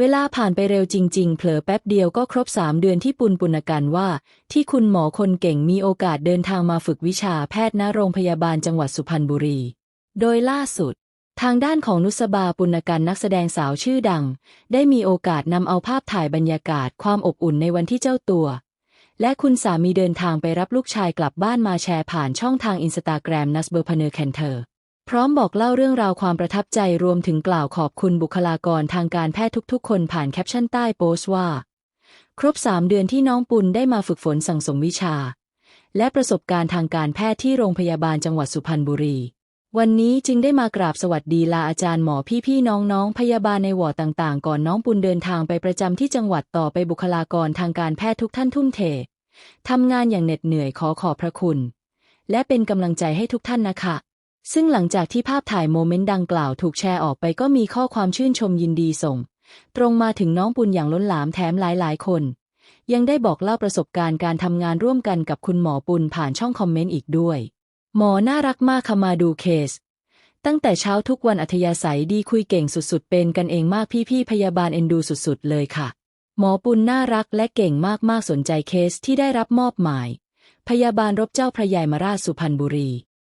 เวลาผ่านไปเร็วจริง ๆ เผลอแป๊บเดียวก็ครบสามเดือนที่ปุณปุณกันว่า ที่คุณหมอคนเก่งมีโอกาสเดินทางมาฝึกวิชาแพทย์ณโรงพยาบาลจังหวัดสุพรรณบุรี โดยล่าสุด ทางด้านของนุสบาปุณกันนักแสดงสาวชื่อดัง ได้มีโอกาสนำเอาภาพถ่ายบรรยากาศความอบอุ่นในวันที่เจ้าตัว และคุณสามีเดินทางไปรับลูกชายกลับบ้านมาแชร์ผ่านช่องทางอินสตาแกรมนัสเบอร์พเนอร์แคนเทอร์ พร้อมบอกเล่าเรื่องราวความประทับใจรวมถึงกล่าวขอบคุณบุคลากรทางการแพทย์ทุกๆ คนผ่านแคปชั่นใต้โพสต์ว่า ครบสามเดือนที่น้องปุณได้มาฝึกฝนสั่งสมวิชา และประสบการณ์ทางการแพทย์ที่โรงพยาบาลจังหวัดสุพรรณบุรี วันนี้จึงได้มากราบสวัสดีลาอาจารย์หมอพี่ๆน้องๆพยาบาลในวอร์ดต่างๆ ก่อนน้องปุณเดินทางไปประจำที่จังหวัดต่อไปบุคลากรทางการแพทย์ทุกท่านทุ่มเททำงานอย่างเหน็ดเหนื่อยขอขอบพระคุณ และเป็นกำลังใจให้ทุกท่านนะคะ ซึ่งหลังจากที่ภาพถ่ายโมเมนต์ดังกล่าวถูกแชร์ออกไปก็มีข้อความชื่นชมยินดีส่ง ตรงมาถึงน้องปุณอย่างล้นหลามแถมหลายๆ คน ยังได้บอกเล่าประสบการณ์การทำงานร่วมกันกับคุณหมอปุณผ่านช่องคอมเมนต์อีกด้วย หมอน่ารักมากค่ะมาดูเคส ตั้งแต่เช้าทุกวันอัธยาศัยดีคุยเก่งสุดๆ เป็นกันเองมากพี่ๆพยาบาลเอ็นดูสุดๆ เลยค่ะ หมอปุณน่ารักและเก่งมากๆสนใจเคสที่ได้รับมอบหมาย พยาบาลรบเจ้าพระยายมราชสุพรรณบุรี